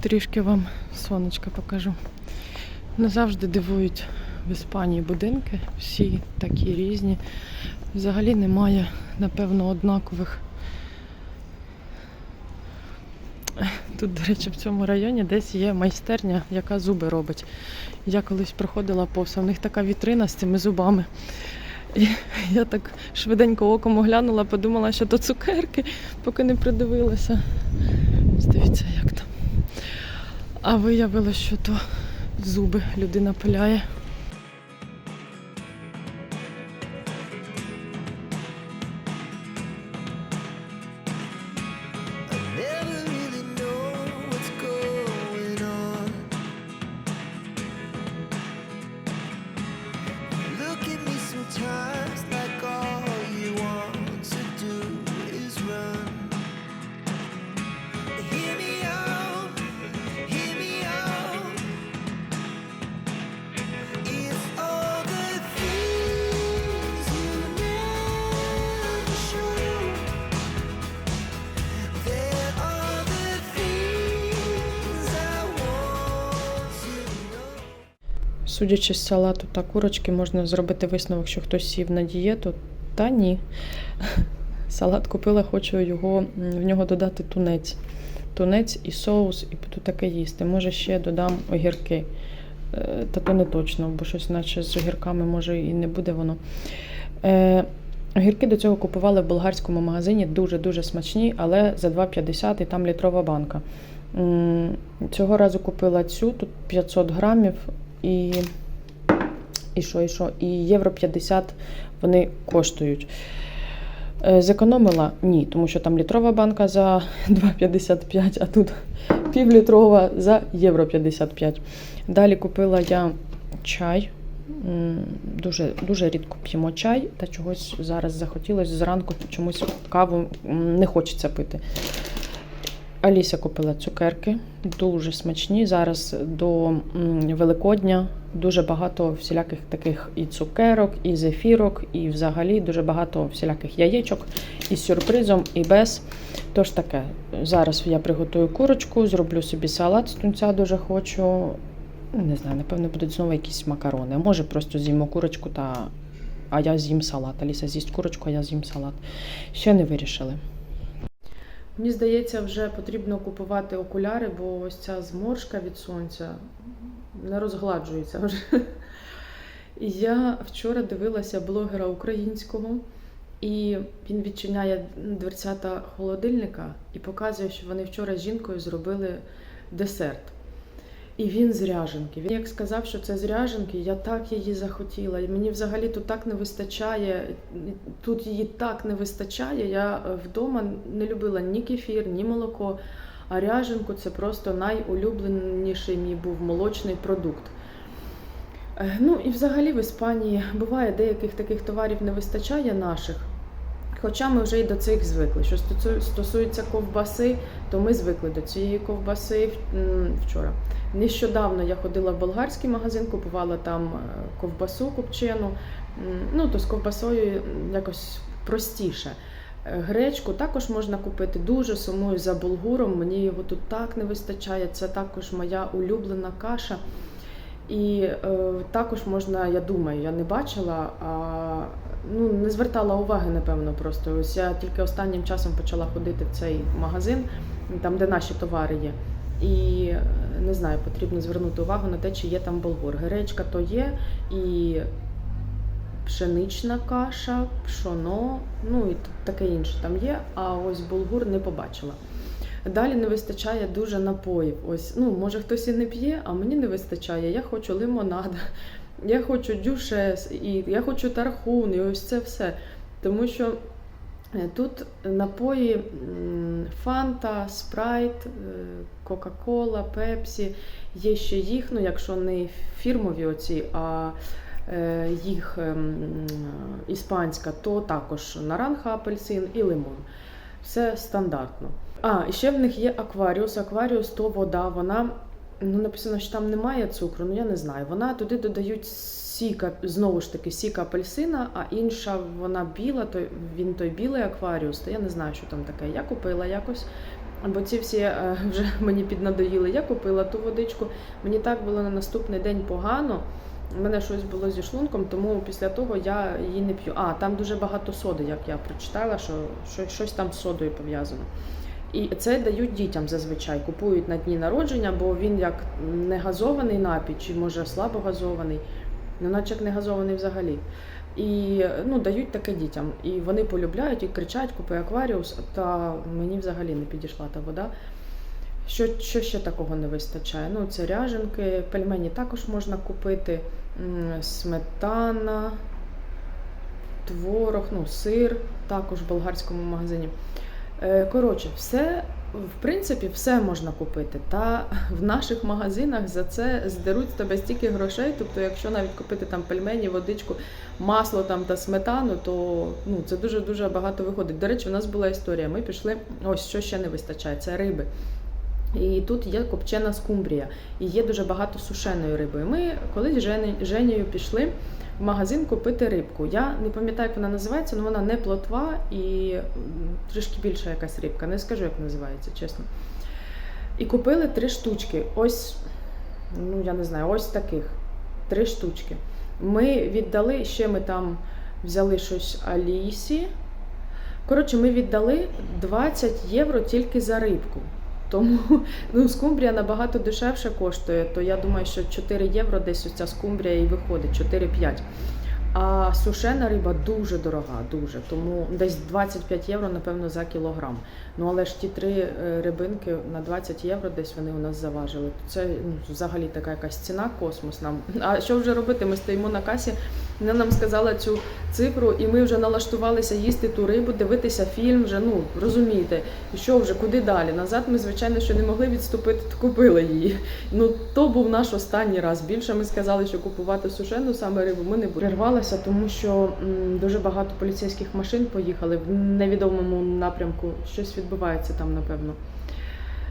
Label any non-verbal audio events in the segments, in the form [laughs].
Трішки вам сонечка покажу. Не завжди дивують в Іспанії будинки, всі такі різні. Взагалі немає, напевно, однакових. Тут, до речі, в цьому районі десь є майстерня, яка зуби робить. Я колись проходила повз, в них така вітрина з цими зубами. І я так швиденько оком оглянула, подумала, що то цукерки, поки не придивилася. Дивіться, як. А виявилось, що то зуби людина пиляє. Судячи з салату та курочки, можна зробити висновок, що хтось сів на дієту. Та ні. [laughs] Салат купила, хочу його, в нього додати тунець. Тунець і соус, і буду таке їсти. Може, ще додам огірки. Е, Та то не точно, бо щось наче з огірками може і не буде воно. Е, огірки до цього купували в болгарському магазині, дуже-дуже смачні, але за 2,50 і там літрова банка. Цього разу купила цю, тут 500 грамів і, і що, і що? І євро 50 вони коштують. Е, Зекономила? Ні, тому що там літрова банка за [laughs] 2,55, а тут півлітрова за євро 55. Далі купила я чай. Дуже, дуже рідко п'ємо чай, та чогось зараз захотілося зранку чомусь каву не хочеться пити. Аліся купила цукерки, дуже смачні. Зараз до Великодня дуже багато всіляких таких і цукерок, і зефірок, і взагалі дуже багато всіляких яєчок із сюрпризом, і без. Тож таке, зараз я приготую курочку, зроблю собі салат з тунця, дуже хочу. Не знаю, напевно, будуть знову якісь макарони. Може, просто з'їмо курочку, та... а я з'їм салат. Аліса з'їсть курочку, а я з'їм салат. Ще не вирішили. Мені здається, вже потрібно купувати окуляри, бо ось ця зморшка від сонця не розгладжується вже. Я вчора дивилася блогера українського, і він відчиняє дверцята холодильника і показує, що вони вчора з жінкою зробили десерт. І він з ряженки. Він як сказав, що це з ряженки, я так її захотіла. Мені взагалі тут так не вистачає. Тут її так не вистачає. Я е, вдома не любила ні кефір, ні молоко. А ряженку це просто найулюбленіший мій був молочний продукт. Е, Ну і взагалі в Іспанії буває деяких таких товарів не вистачає наших. Хоча ми вже й до цих звикли. Що стосується ковбаси, то ми звикли до цієї ковбаси вчора. Нещодавно я ходила в болгарський магазин, купувала там е, ковбасу копчену. Ну, то з ковбасою якось простіше. Е, Гречку також можна купити. Дуже сумую за булгуром. Мені його тут так не вистачає. Це також моя улюблена каша. І е, також можна, я думаю, я не бачила, а ну, не звертала уваги, напевно, просто. Ось я тільки останнім часом почала ходити в цей магазин, там, де наші товари є. І е, не знаю, потрібно звернути увагу на те, чи є там болгур. Гречка то є, і пшенична каша, пшоно, ну і таке інше там є, а ось булгур не побачила. Далі не вистачає дуже напоїв. Ось, ну, може хтось і не п'є, а мені не вистачає. Я хочу лимонад, я хочу дюшес, і я хочу тархун, і ось це все. Тому що е, тут напої Фанта, Спрайт, е, Кока-Кола, Пепсі. Є ще їх, ну якщо не фірмові оці, а е, їх іспанська, то також наранха, апельсин і лимон. Все стандартно. А, ще в них є акваріус. Акваріус то вода, вона ну, написано, що там немає цукру, ну я не знаю. Вона туди додають сіка, знову ж таки, сік апельсина, а інша вона біла, то він той білий акваріус, то я не знаю, що там таке. Я купила якось. Бо ці всі е, [laughs] вже мені піднадоїли. Я купила ту водичку. Мені так було на наступний день погано. У мене щось було зі шлунком, тому після того я її не п'ю. А, там дуже багато соди, як я прочитала, що щось там з содою пов'язано. І це дають дітям зазвичай, купують на дні народження, бо він як не газований напій, чи може слабо газований, ну наче як не газований взагалі. І ну, дають таке дітям. І вони полюбляють і кричать, купи акваріус, та мені взагалі не підійшла та вода. Що, що ще такого не вистачає? Ну, це ряженки, пельмені також можна купити, сметана, творог, ну, сир також в болгарському магазині. Е, Коротше, все, в принципі, все можна купити. Та в наших магазинах за це здеруть тебе стільки грошей. Тобто, якщо навіть купити там пельмені, водичку, масло там та сметану, то ну, це дуже-дуже багато виходить. До речі, у нас була історія. Ми пішли, ось що ще не вистачає, це риби. І тут є копчена скумбрія, і є дуже багато сушеної риби. Ми колись з Женєю пішли в магазин купити рибку. Я не пам'ятаю, як вона називається, але вона не плотва і трішки більша якась рибка. Не скажу, як називається, чесно. І купили три штучки. Ось, ну я не знаю, ось таких. Три штучки. Ми віддали, ще ми там взяли щось Алісі. Коротше, ми віддали 20 євро тільки за рибку. Тому [laughs] ну, скумбрія набагато дешевше коштує, то я думаю, що 4 євро десь ось ця скумбрія і виходить, 4-5. А сушена риба дуже дорога, дуже. Тому десь 25 євро, напевно, за кілограм. Ну але ж ті три е, рибинки на 20 євро десь вони у нас заважили. Це ну, взагалі така якась ціна космос нам. А що вже робити? Ми стоїмо на касі, вона нам сказала цю цифру, і ми вже налаштувалися їсти ту рибу, дивитися фільм. Вже ну розумієте, що вже куди далі? Назад ми, звичайно, що не могли відступити, то купили її. Ну то був наш останній раз. Більше ми сказали, що купувати сушену саме рибу ми не будемо. Прервалася, тому що м, дуже багато поліцейських машин поїхали в невідомому напрямку. Щось відбувається там, напевно.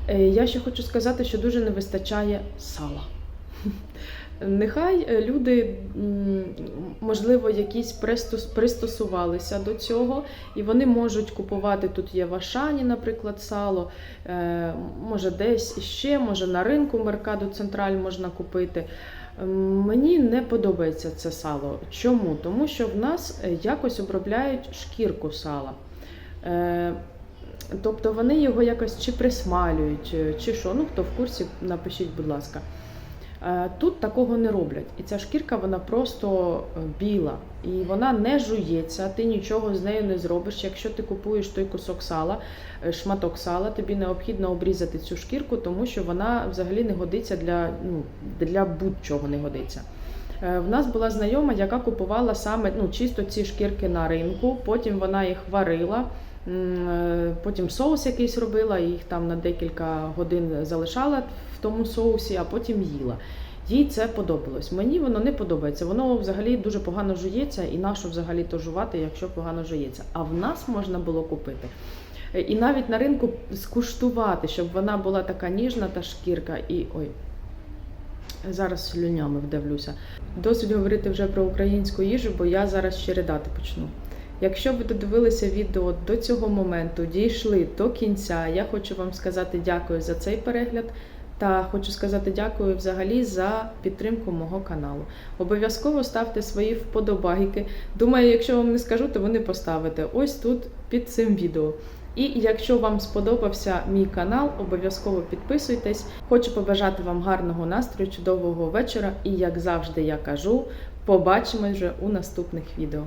Е, Я ще хочу сказати, що дуже не вистачає сала. Нехай е, люди, можливо, якісь пристосувалися до цього, і вони можуть купувати. Тут є в Ашані, наприклад, сало, е, може десь іще, може на ринку Меркадо Централь можна купити. Мені не подобається це сало. Чому? Тому що в нас е, якось обробляють шкірку сала. Тобто вони його якось чи присмалюють, чи що. Ну, хто в курсі, напишіть, будь ласка. Е, Тут такого не роблять. І ця шкірка вона просто е, біла. І вона не жується, ти нічого з нею не зробиш. Якщо ти купуєш той кусок сала, е, шматок сала, тобі необхідно обрізати цю шкірку, тому що вона взагалі не годиться для, ну, для будь-чого не годиться. В нас була знайома, яка купувала саме ну, чисто ці шкірки на ринку, потім вона їх варила. Потім соус якийсь робила, їх там на декілька годин залишала в тому соусі, а потім їла. Їй це подобалось. Мені воно не подобається. Воно взагалі дуже погано жується, і нащо взагалі то жувати, якщо погано жується. А в нас можна було купити. І навіть на ринку скуштувати, щоб вона була така ніжна та шкірка. І ой, зараз слюнями вдавлюся. Досить говорити вже про українську їжу, бо я зараз ще ридати почну. Якщо ви додивилися відео до цього моменту, дійшли до кінця, я хочу вам сказати дякую за цей перегляд. Та хочу сказати дякую взагалі за підтримку мого каналу. Обов'язково ставте свої вподобайки. Думаю, якщо вам не скажу, то ви не поставите ось тут під цим відео. І якщо вам сподобався мій канал, обов'язково підписуйтесь. Хочу побажати вам гарного настрою, чудового вечора. І як завжди я кажу, побачимось вже у наступних відео.